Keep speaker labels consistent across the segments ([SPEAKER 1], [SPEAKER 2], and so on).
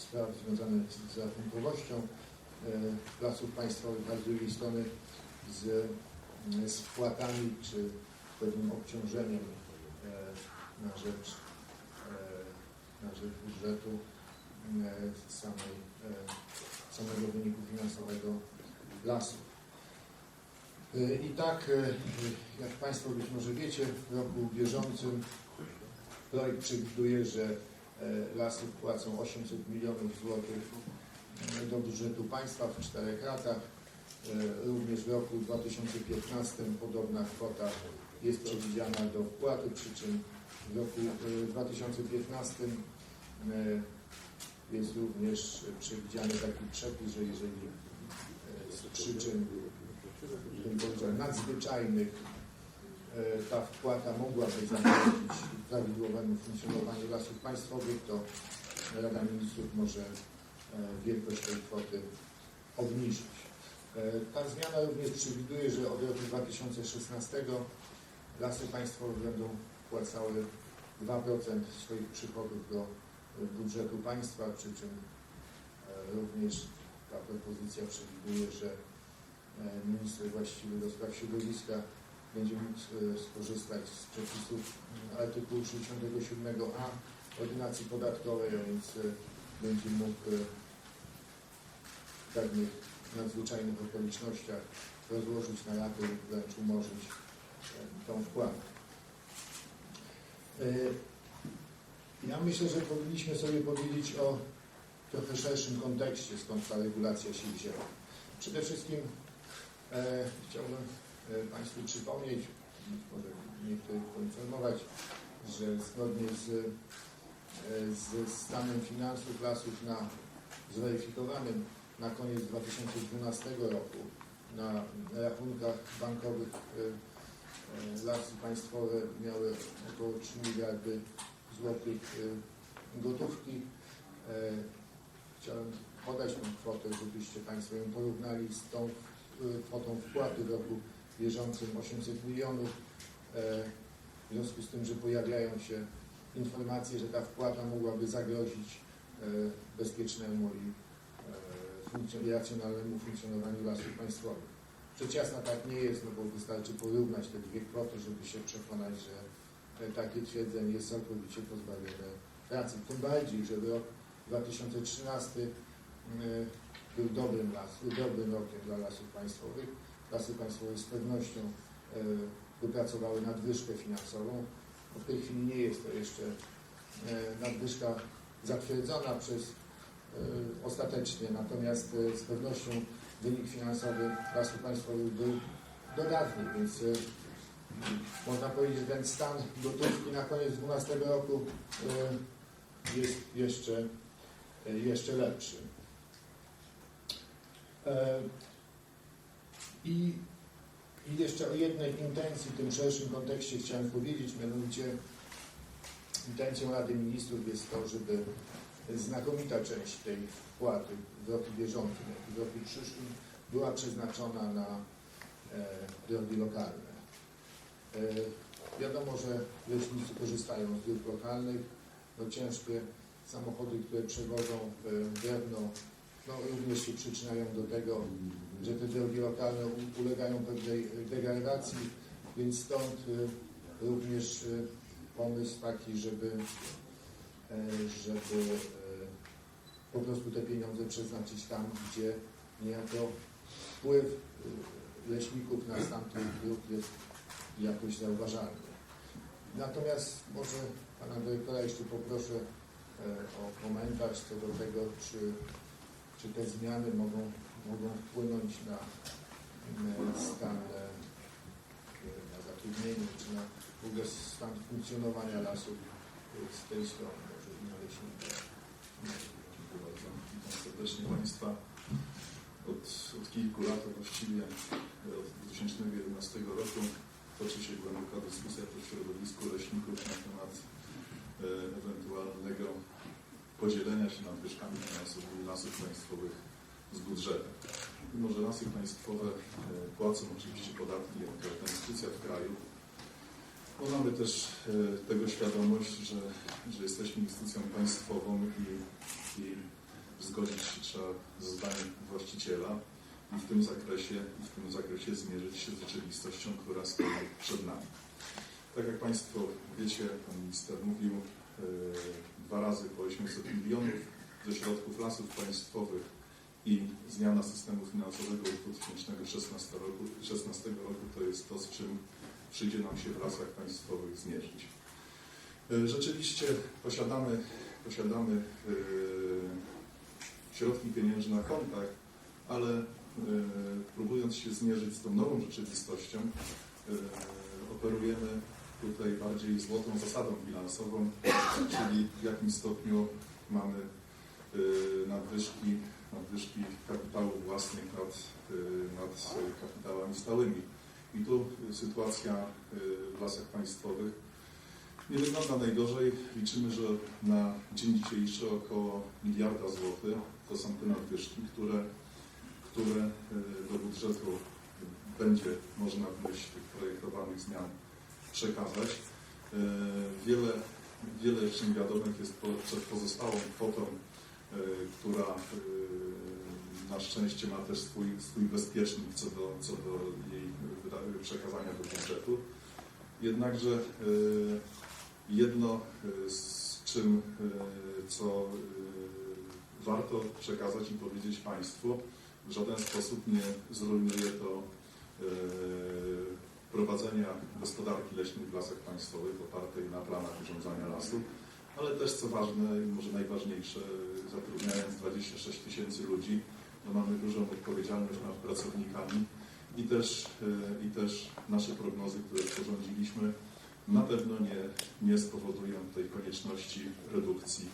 [SPEAKER 1] spraw związanych z rachunkowością e, lasów państwowych, a z drugiej strony z, z wpłatami czy pewnym obciążeniem e, na rzecz, e, na rzecz budżetu e, samej, e, samego wyniku finansowego lasów. E, I tak, e, jak Państwo być może wiecie, w roku bieżącym projekt przewiduje, że e, lasy wpłacą 800 milionów złotych e, do budżetu państwa w czterech latach. E, Również w roku 2015 podobna kwota jest przewidziana do wpłaty, przy czym w roku e, 2015 e, jest również przewidziany taki przepis, że jeżeli e, z przyczyn bym powiedział, nadzwyczajnych e, ta wpłata mogłaby zagrozić prawidłowemu funkcjonowaniu lasów państwowych, to Rada Ministrów może e, wielkość tej kwoty obniżyć. E, Ta zmiana również przewiduje, że od roku 2016 lasy państwowe będą wpłacały 2% swoich przychodów do budżetu państwa, przy czym e, również ta propozycja przewiduje, że e, minister właściwy do spraw środowiska będzie mógł e, skorzystać z przepisów m, artykułu 67a ordynacji podatkowej, a więc e, będzie mógł e, w pewnych nadzwyczajnych okolicznościach rozłożyć na raty lub wręcz umorzyć e, tą wpłatę. E, Ja myślę, że powinniśmy sobie powiedzieć o trochę szerszym kontekście, skąd ta regulacja się wzięła. Przede wszystkim e, chciałbym e, Państwu przypomnieć, może niektórych poinformować, że zgodnie z, e, ze stanem finansów lasów na zweryfikowanym na koniec 2012 roku na rachunkach bankowych e, e, lasy państwowe miały około 3 miliardy złotych e, gotówki. E, Chciałem podać tą kwotę, żebyście Państwo ją porównali z tą e, kwotą wpłaty w roku bieżącym 800 milionów. E, W związku z tym, że pojawiają się informacje, że ta wpłata mogłaby zagrozić e, bezpiecznemu i e, racjonalnemu funkcjonowaniu lasów państwowych. Rzecz jasna tak nie jest, no bo wystarczy porównać te dwie kwoty, żeby się przekonać, że takie twierdzenie jest całkowicie pozbawione racji. Tym bardziej, że rok 2013 mm, był dobrym, las, dobrym rokiem dla lasów państwowych. Lasy państwowe z pewnością e, wypracowały nadwyżkę finansową. No w tej chwili nie jest to jeszcze e, nadwyżka zatwierdzona przez e, ostatecznie, natomiast z pewnością wynik finansowy lasów państwowych był dodatni, więc można powiedzieć, że ten stan gotówki na koniec 2012 roku jest jeszcze, jeszcze lepszy. I, I jeszcze o jednej intencji w tym szerszym kontekście chciałem powiedzieć, mianowicie intencją Rady Ministrów jest to, żeby znakomita część tej wpłaty w roku bieżącym, jak i w roku przyszłym była przeznaczona na e, drogi lokalne. E, wiadomo, że leśnicy korzystają z dróg lokalnych, no ciężkie samochody, które przewożą e, drewno, również się przyczyniają do tego, że te drogi lokalne ulegają pewnej degradacji, więc stąd e, również e, pomysł taki, żeby, e, żeby po prostu te pieniądze przeznaczyć tam, gdzie niejako wpływ leśników na stan tych dróg jest jakoś zauważalny. Natomiast może Pana Dyrektora jeszcze poproszę o komentarz co do tego, czy, czy te zmiany mogą, mogą wpłynąć na, stan, e, na zatrudnienie, czy na w ogóle stan funkcjonowania lasów e, z tej strony, może i na leśników.
[SPEAKER 2] Dziękuję bardzo. Witam serdecznie Państwa. Od, od kilku lat, właściwie od 2011 roku toczy się głęboka dyskusja w środowisku leśników na temat e, ewentualnego podzielenia się nadwyżkami finansowymi lasów państwowych z budżetem. Mimo, że lasy państwowe e, płacą oczywiście podatki jako instytucja w kraju, no mamy też e, tego świadomość, że, że jesteśmy instytucją państwową i, i zgodzić się trzeba ze zdaniem właściciela i w tym zakresie, i w tym zakresie zmierzyć się z rzeczywistością, która stoi przed nami. Tak jak Państwo wiecie, Pan Minister mówił, dwa razy po 800 milionów ze środków lasów państwowych i zmiana systemu finansowego od 2016 roku, 16 roku to jest to, z czym przyjdzie nam się w lasach państwowych zmierzyć. E, Rzeczywiście posiadamy, posiadamy e, środki pieniężne na kontach, ale e, próbując się zmierzyć z tą nową rzeczywistością, e, operujemy tutaj bardziej złotą zasadą bilansową, czyli w jakim stopniu mamy e, nadwyżki, nadwyżki kapitałów własnych nad, e, nad kapitałami stałymi. I tu sytuacja e, w lasach państwowych nie wygląda najgorzej. Liczymy, że na dzień dzisiejszy około miliarda złotych to są te nadwyżki, które, które do budżetu będzie można w myśl tych projektowanych zmian przekazać. E, Wiele, wiele niewiadomych jest przed pozostałą kwotą, e, która e, na szczęście ma też swój, swój bezpiecznik co do, co do jej przekazania do budżetu. Jednakże jedno, z czym, co warto przekazać i powiedzieć Państwu, w żaden sposób nie zrujnuje to prowadzenia gospodarki leśnej w lasach państwowych opartej na planach urządzania lasu, ale też co ważne i może najważniejsze, zatrudniając 26 tysięcy ludzi, no mamy dużą odpowiedzialność nad pracownikami i też, e, i też nasze prognozy, które sporządziliśmy, na pewno nie, nie spowodują tej konieczności redukcji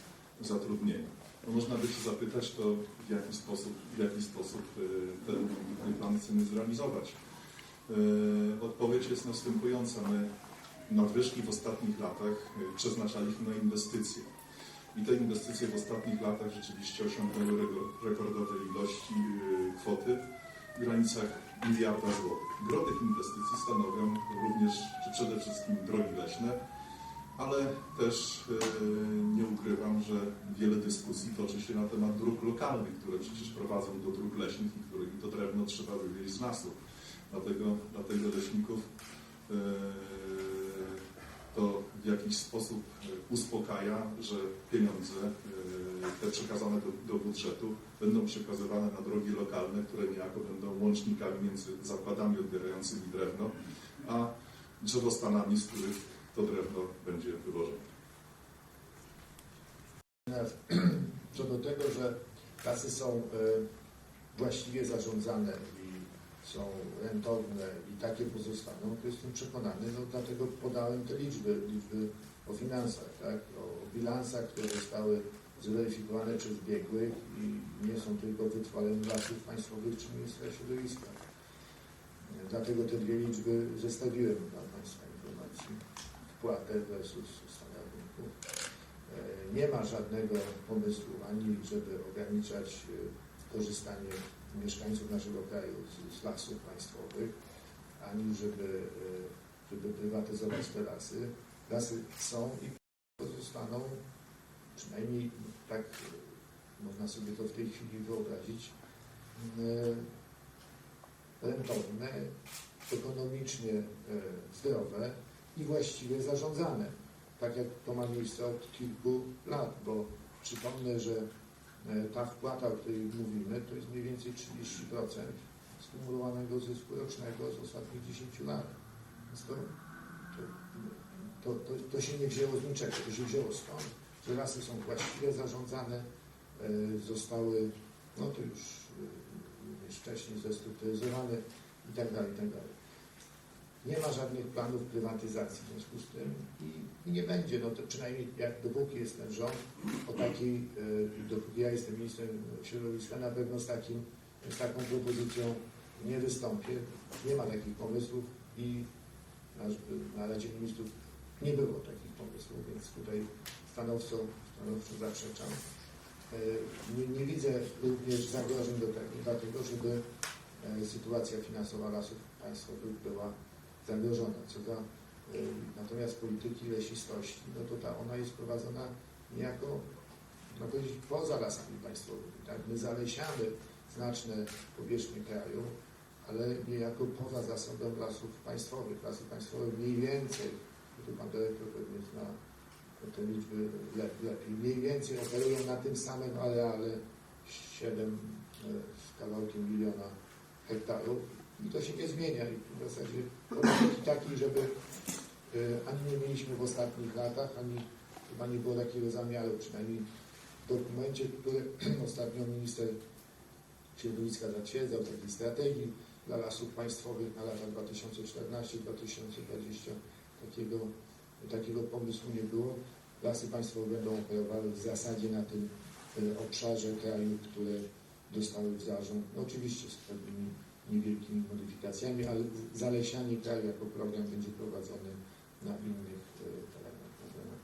[SPEAKER 2] zatrudnienia. No można by się zapytać, to w jaki sposób, w jaki sposób ten, ten plan chcemy zrealizować. E, Odpowiedź jest następująca. My nadwyżki w ostatnich latach e, przeznaczaliśmy na inwestycje. I te inwestycje w ostatnich latach rzeczywiście osiągnęły rekordowe ilości e, kwoty w granicach miliarda złotych. Gro tych inwestycji stanowią również, czy przede wszystkim drogi leśne, ale też nie ukrywam, że wiele dyskusji toczy się na temat dróg lokalnych, które przecież prowadzą do dróg leśnych i których to drewno trzeba wywieźć z lasu. Dlatego, dlatego leśników e, to w jakiś sposób uspokaja, że pieniądze e, te przekazane do, do budżetu będą przekazywane na drogi lokalne, które niejako będą łącznikami między zakładami odbierającymi drewno, a drzewostanami, z których to drewno będzie wywożone.
[SPEAKER 1] Co do tego, że lasy są e, właściwie zarządzane i są rentowne i takie pozostaną, to jestem przekonany, no dlatego podałem te liczby, liczby o finansach, tak, o bilansach, które zostały zweryfikowane przez biegłych i nie są tylko wytworem lasów państwowych czy ministra środowiska. Dlatego te dwie liczby zestawiłem dla Państwa informacji. Wpłatę versus stan rachunku. E, Nie ma żadnego pomysłu ani żeby ograniczać e, korzystanie mieszkańców naszego kraju z, z lasów państwowych, ani żeby, e, żeby prywatyzować te lasy. Lasy są i pozostaną, przynajmniej tak e, można sobie to w tej chwili wyobrazić, e, rentowne, ekonomicznie zdrowe i właściwie zarządzane tak jak to ma miejsce od kilku lat, bo przypomnę, że ta wpłata, o której mówimy, to jest mniej więcej 30% skumulowanego zysku rocznego z ostatnich 10 lat. Więc to, to, to, to, to się nie wzięło z niczego, to się wzięło stąd, że lasy są właściwie zarządzane, e, zostały, no to już e, już wcześniej zestrukturyzowane i tak dalej, i tak dalej. Nie ma żadnych planów prywatyzacji w związku z tym i, i nie będzie. No to przynajmniej jak dopóki jest ten rząd, o takiej, e, dopóki ja jestem ministrem środowiska, na pewno z, takim, z taką propozycją nie wystąpię. Nie ma takich pomysłów i na, na Radzie Ministrów nie było takich pomysłów, więc tutaj stanowczo, stanowczo zaprzeczam. E, Nie, nie widzę również zagrożeń do tego, dlatego żeby e, sytuacja finansowa lasów państwowych była zagrożona. Co do y, natomiast polityki lesistości, no to ta ona jest prowadzona niejako no powiedzieć, poza lasami państwowymi. Tak? My zalesiamy znaczne powierzchnie kraju, ale niejako poza zasobem lasów państwowych. Lasy państwowe mniej więcej, tu pan dyrektor pewnie zna te liczby le- lepiej, mniej więcej operują na tym samym areale 7 z kawałkiem miliona hektarów i to się nie zmienia i w zasadzie takiej, żeby e, ani nie mieliśmy w ostatnich latach, ani chyba nie było takiego zamiaru, przynajmniej w dokumencie, który ostatnio minister środowiska zatwierdzał, takiej strategii dla lasów państwowych na lata 2014-2020 takiego, takiego pomysłu nie było. Lasy państwowe będą operowały w zasadzie na tym e, obszarze kraju, które dostały w zarząd, no oczywiście z pewnymi niewielkimi modyfikacjami, ale zalesianie kraju jako program będzie prowadzony na innych e, terenach, na terenach.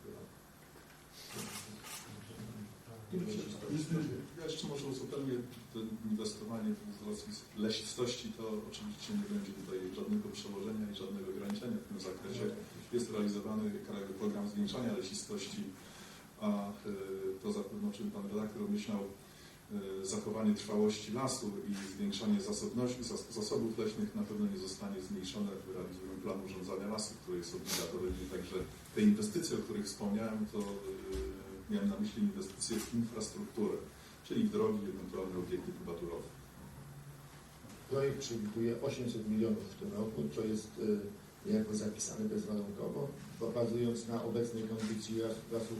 [SPEAKER 2] Ja jeszcze może uzupełnię to inwestowanie w wzrost lesistości, to oczywiście nie będzie tutaj żadnego przełożenia i żadnego ograniczenia w tym zakresie. Jest realizowany krajowy program zwiększania lesistości, a y, to zapewne o czym Pan redaktor myślał, zachowanie trwałości lasu i zwiększanie zasobności, zas- zasobów leśnych na pewno nie zostanie zmniejszone w realizowaniu planu urządzania lasu, który jest obligatoryjny. Także te inwestycje, o których wspomniałem, to y, miałem na myśli inwestycje w infrastrukturę, czyli w drogi, ewentualne obiekty kubaturowe.
[SPEAKER 1] Projekt przewiduje 800 milionów w tym roku, co jest e, niejako zapisane bezwarunkowo, bazując na obecnej kondycji las- lasów,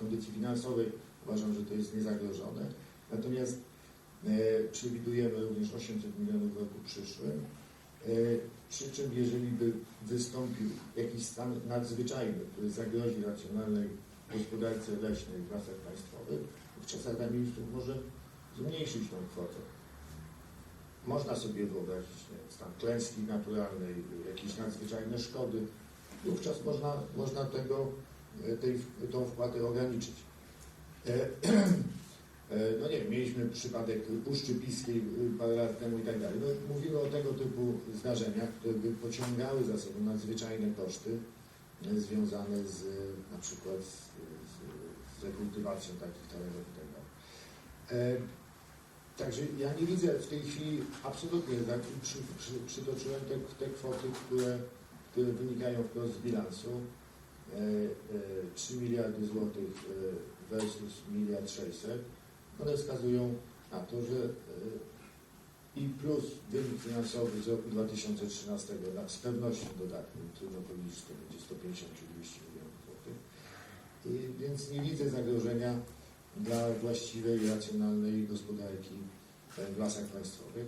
[SPEAKER 1] kondycji finansowej, uważam, że to jest niezagrożone. Natomiast e, przewidujemy również 800 milionów w roku przyszłym. E, Przy czym jeżeli by wystąpił jakiś stan nadzwyczajny, który zagrozi racjonalnej gospodarce leśnej w lasach państwowych, wówczas Rada Ministrów może zmniejszyć tą kwotę. Można sobie wyobrazić nie, stan klęski naturalnej, jakieś nadzwyczajne szkody. Wówczas można, można tego, e, tej, tą wpłatę ograniczyć. E, e, No nie wiem, mieliśmy przypadek Puszczy Piskiej parę lat temu i tak dalej. No, mówimy o tego typu zdarzeniach, które by pociągały za sobą nadzwyczajne koszty e, związane z na przykład z, z, z rekultywacją takich terenów i tak dalej. Także ja nie widzę w tej chwili absolutnie, tak, przy, przy, przytoczyłem te, te kwoty, które, które wynikają wprost z bilansu. E, e, 3 miliardy złotych e, versus miliard 600. One wskazują na to, że e, i plus wynik finansowy z roku 2013 na, z pewnością dodatnim, trudno powiedzieć, że to będzie 150 czy 200 milionów złotych. I, więc nie widzę zagrożenia dla właściwej racjonalnej gospodarki e, w lasach państwowych.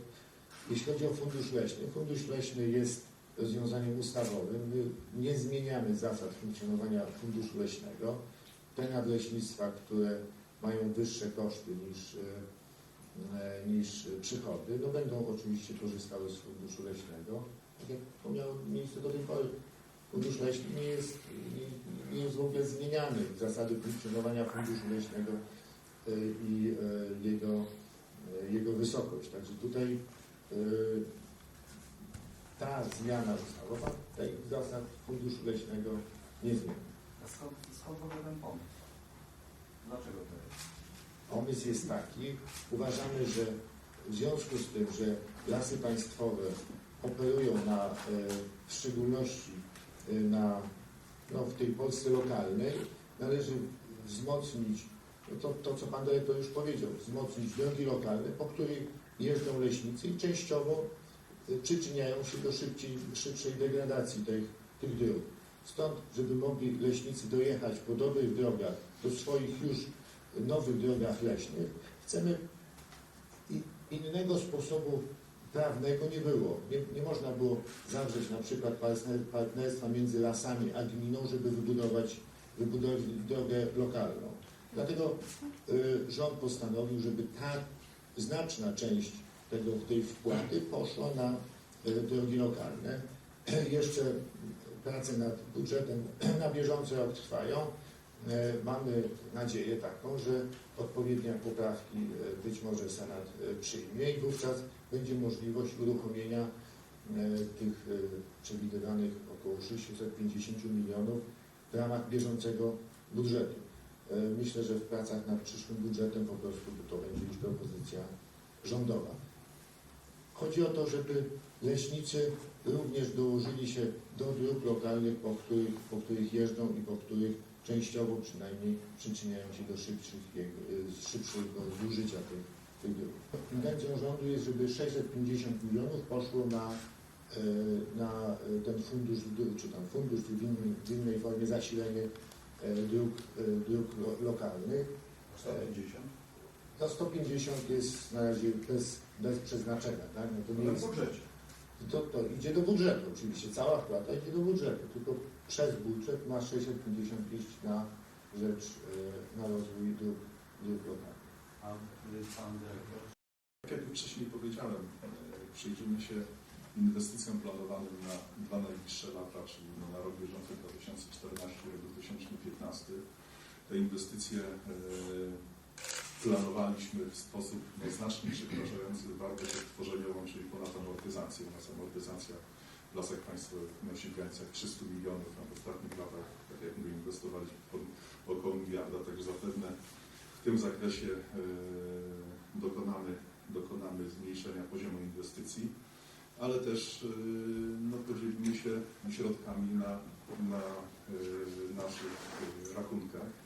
[SPEAKER 1] Jeśli chodzi o fundusz leśny, fundusz leśny jest rozwiązaniem ustawowym. My nie zmieniamy zasad funkcjonowania funduszu leśnego. Te nadleśnictwa, które mają wyższe koszty niż, e, e, niż przychody, no będą oczywiście korzystały z funduszu leśnego. Tak jak to miało miejsce do tej pory. Fundusz leśny nie jest, nie, nie jest w ogóle zmieniany. Zasady funkcjonowania funduszu leśnego e, i jego, jego wysokość. Także tutaj ta zmiana ustawowa tej zasad funduszu leśnego nie zmieni.
[SPEAKER 3] A skąd, skąd w ogóle ten pomysł? Dlaczego to jest?
[SPEAKER 1] Pomysł jest taki, uważamy, że w związku z tym, że lasy państwowe operują na, e, w szczególności e, na, no, w tej Polsce lokalnej, należy wzmocnić no to, to, co Pan Dyrektor już powiedział, wzmocnić drogi lokalne, po których jeżdżą leśnicy i częściowo e, przyczyniają się do szybciej, szybszej degradacji tych, tych dróg. Stąd, żeby mogli leśnicy dojechać po dobrych drogach do swoich już nowych drogach leśnych, chcemy innego sposobu prawnego nie było. Nie, nie można było zawrzeć na przykład partner- partnerstwa między lasami a gminą, żeby wybudować, wybudować drogę lokalną. Dlatego y, rząd postanowił, żeby ta znaczna część tego, tej wpłaty poszła na y, drogi lokalne. Jeszcze prace nad budżetem na bieżący rok trwają. E, Mamy nadzieję taką, że odpowiednie poprawki e, być może Senat e, przyjmie i wówczas będzie możliwość uruchomienia tych przewidywanych około 650 milionów w ramach bieżącego budżetu. myślę, że w pracach nad przyszłym budżetem po prostu to będzie już propozycja rządowa. Chodzi o to, żeby leśnicy również dołożyli się do dróg lokalnych, po których, po których jeżdżą i po których częściowo przynajmniej przyczyniają się do szybszych, szybszego zużycia tych, tych dróg. Intencją rządu jest, żeby 650 milionów poszło na, y, na ten fundusz, czy tam fundusz czy w, w innej formie zasilenie y, dróg, y, dróg lo- lokalnych.
[SPEAKER 2] 150?
[SPEAKER 1] To 150 jest na razie bez, bez przeznaczenia, tak? No to nie
[SPEAKER 2] W
[SPEAKER 1] jest,
[SPEAKER 2] budżecie.
[SPEAKER 1] to, to idzie do budżetu oczywiście, cała wpłata idzie do budżetu, tylko przez budżet ma 650 iść na rzecz, y, na rozwój dróg, dróg lokalnych.
[SPEAKER 3] A y, pan dyrektor?
[SPEAKER 2] Tak jak już wcześniej powiedziałem, e, przyjrzymy się inwestycjom planowanym na dwa najbliższe lata, czyli no na rok bieżący 2014 i rok 2015. Te inwestycje e, planowaliśmy w sposób znacznie przekraczający wartość odtworzeniową, czyli ponad amortyzację. U nas amortyzacja w lasach państwowych wynosi w granicach 300 milionów, a w ostatnich latach, tak jak mówię, inwestowaliśmy około miliarda, także zapewne w tym zakresie e, dokonamy, dokonamy zmniejszenia poziomu inwestycji, ale też e, no, podzielimy się środkami na, na e, naszych rachunkach.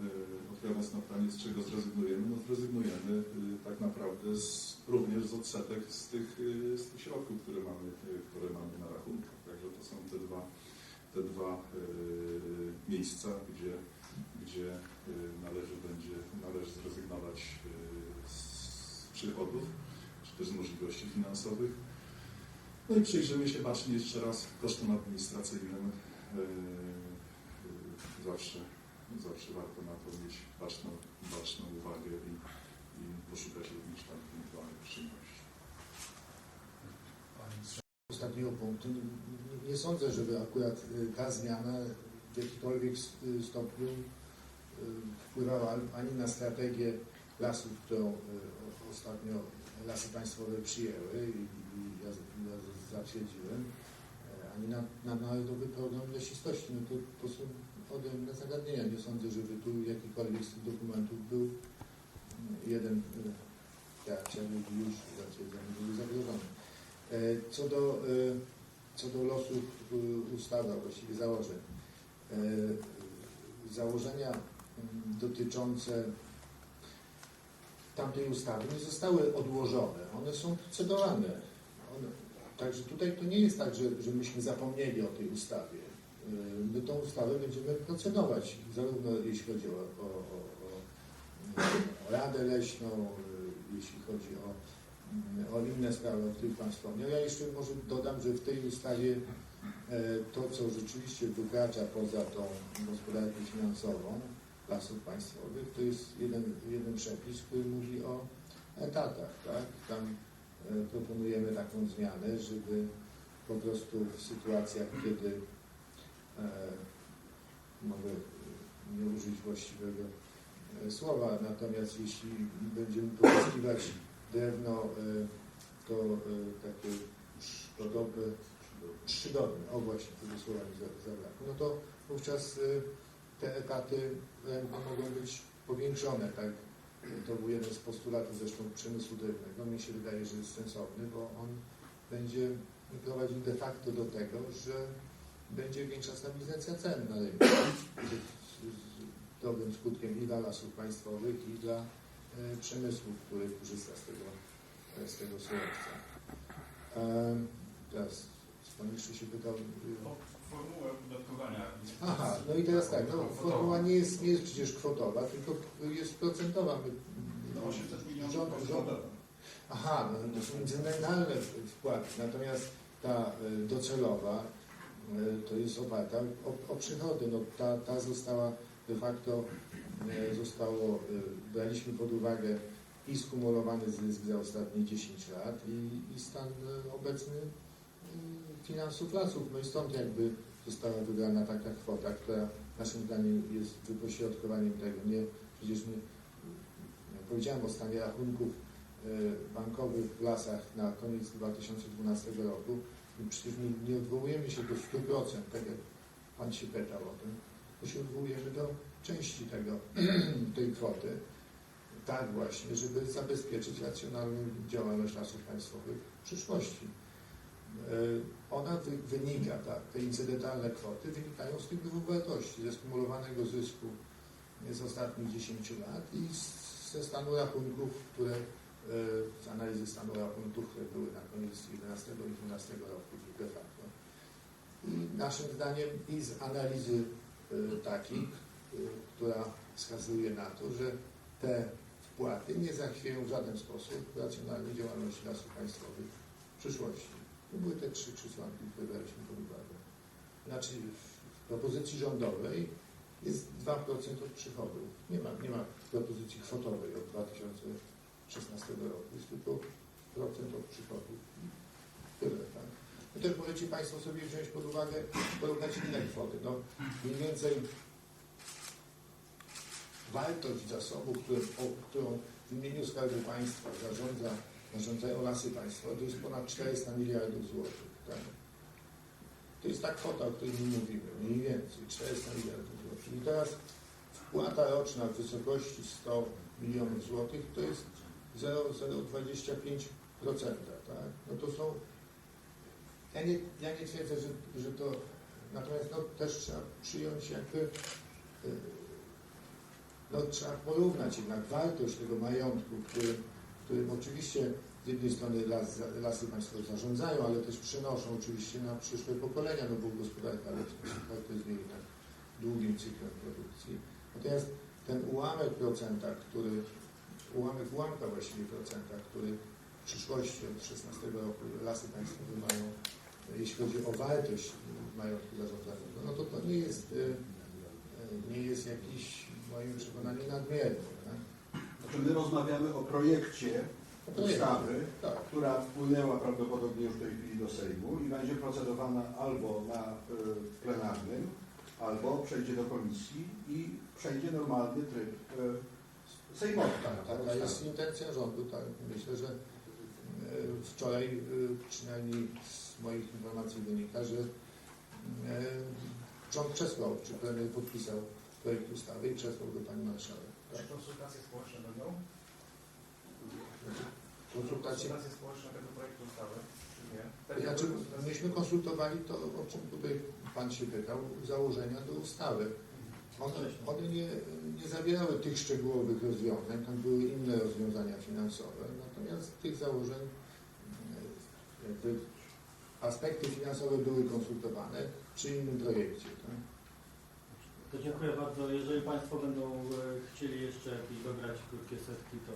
[SPEAKER 2] E, Odpowiadając na pytanie, z czego zrezygnujemy, no zrezygnujemy e, tak naprawdę z, również z odsetek z tych, e, z tych środków, które mamy, e, które mamy na rachunkach. Także to są te dwa, te dwa miejsca, gdzie, gdzie należy będzie należy zrezygnować z przychodów, czy też z możliwości finansowych. No i przyjrzymy się bacznie jeszcze raz kosztom administracyjnym. Zawsze, zawsze warto na to mieć baczną, baczną uwagę i, i poszukać również tam ewentualnych przyjemności.
[SPEAKER 1] Ostatniego punktu. Nie- sądzę, żeby akurat y, ta zmiana w jakikolwiek y, stopniu y, wpływała ani na strategię lasów, którą ostatnio lasy państwowe przyjęły i, ja, zatwierdziłem, e, ani na, na Narodowy Program Lesistości. No to, to są odrębne zagadnienia. Nie sądzę, żeby tu jakikolwiek z tych dokumentów był jeden tak, ludzi już zatwierdzony, był zagrożony. E, Co do, e, co do losów e, ustawy, właściwie założeń. Założenia mm, dotyczące tamtej ustawy nie zostały odłożone. One są procedowane. One, także tutaj to nie jest tak, że, że myśmy zapomnieli o tej ustawie. E, My tą ustawę będziemy procedować, zarówno jeśli chodzi o, o, o, o, Radę Leśną, e, jeśli chodzi o o inne sprawy, o których Pan wspomniał. Ja jeszcze może dodam, że w tej ustawie to, co rzeczywiście wykracza poza tą gospodarkę finansową lasów państwowych, to jest jeden, jeden przepis, który mówi o etatach. Tak? Tam proponujemy taką zmianę, żeby po prostu w sytuacjach, kiedy mogę nie użyć właściwego e, słowa, natomiast jeśli będziemy pozyskiwać drewno y, to takie szkodowe, przygodne, o właśnie, tego słowa mi za- zabrakło, no to wówczas te etaty mogą być powiększone, tak? To był jeden z postulatów zresztą przemysłu drewnego. Mnie się wydaje, że jest sensowny, bo on będzie prowadził de facto do tego, że będzie większa stabilizacja cen na rynku. Z, dobrym skutkiem i dla lasów państwowych, i dla e, przemysłu, który korzysta z tego, e, z tego surowca. Em, Teraz pan jeszcze się pytał.
[SPEAKER 3] formułę opodatkowania.
[SPEAKER 1] Aha, no i teraz tak, no, formuła nie jest, nie jest przecież kwotowa, tylko jest procentowa.
[SPEAKER 3] No 800 milionów
[SPEAKER 1] rząd. Aha, no to są międzynarodalne wpłaty, natomiast ta docelowa to jest oparta o, o przychody. No, ta, ta została de facto, y, zostało, y, braliśmy pod uwagę i skumulowany zysk za ostatnie 10 lat i, i stan obecny finansów lasów. No i stąd jakby została wybrana taka kwota, która naszym zdaniem jest wypośrodkowaniem tego. Nie, przecież nie, ja powiedziałem o stanie rachunków e, bankowych w lasach na koniec 2012 roku. Przecież nie, odwołujemy się do 100%, tak jak Pan się pytał o tym, to się odwołujemy do części tego, tej kwoty, tak właśnie, żeby zabezpieczyć racjonalną działalność lasów państwowych w przyszłości. E, Ona wy, wynika, ta, te incydentalne kwoty wynikają z tych dwóch wartości, ze skumulowanego zysku z ostatnich 10 lat i ze stanu rachunków, które z analizy stanu rachunków, które były na koniec 11 i 12 roku de facto. Naszym zdaniem i z analizy e, takiej, e, która wskazuje na to, że te wpłaty nie zachwieją w żaden sposób racjonalnej działalności lasów państwowych w przyszłości. To były te trzy przesłanki, które braliśmy pod uwagę. Znaczy w propozycji rządowej jest 2% od przychodów. Nie ma, nie ma propozycji kwotowej od 2016 roku. Jest tylko procent od przychodów. Tyle, tak? No też możecie Państwo sobie wziąć pod uwagę, porównać inne kwoty. No, mniej więcej wartość zasobu, którą, o, którą w imieniu Skarbu Państwa zarządza, zarządzają lasy państwowe, to jest ponad 400 miliardów złotych. Tak? To jest ta kwota, o której my mówimy, mniej więcej 400 miliardów złotych. I teraz wpłata roczna w wysokości 100 milionów złotych to jest 0,025%. Tak? No to są. Ja nie, ja nie twierdzę, że, że to. Natomiast no, też trzeba przyjąć jakby. y, No, trzeba porównać jednak wartość tego majątku, którym, którym oczywiście z jednej strony las, lasy państwowe zarządzają, ale też przenoszą oczywiście na przyszłe pokolenia, no bo gospodarka to jest jednak długim cyklem produkcji. Natomiast ten ułamek procenta, który, ułamek ułamka właściwie procenta, który w przyszłości od 16 roku lasy państwowe mają, jeśli chodzi o wartość majątku zarządzanego, no to to nie jest, y, y, nie jest jakiś w moim przekonaniu nadmierny. Tak?
[SPEAKER 4] Znaczy my rozmawiamy o projekcie ustawy,
[SPEAKER 1] Tak.
[SPEAKER 4] która wpłynęła prawdopodobnie już w tej chwili do Sejmu i będzie procedowana albo na y, plenarnym, albo przejdzie do komisji i przejdzie normalny tryb y, sejmowy.
[SPEAKER 1] Tak, taka jest intencja rządu, tak. Myślę, że e, wczoraj e, przynajmniej z moich informacji wynika, że e, rząd przesłał, czy premier podpisał projekt ustawy i przesłał do pani marszałek. Tak?
[SPEAKER 3] Czy konsultacje społeczne będą?
[SPEAKER 1] Konsultacje.
[SPEAKER 3] Konsultacje społeczne tego projektu ustawy, czy nie?
[SPEAKER 1] To
[SPEAKER 3] Tak,
[SPEAKER 1] znaczy, myśmy konsultowali to, o czym tutaj Pan się pytał, założenia do ustawy. One, nie, nie zawierały tych szczegółowych rozwiązań, tam były inne rozwiązania finansowe, natomiast tych założeń, e, jakby aspekty finansowe były konsultowane przy innym projekcie. Tak?
[SPEAKER 5] To dziękuję bardzo. Jeżeli Państwo będą e, chcieli jeszcze jakieś dograć krótkie setki, to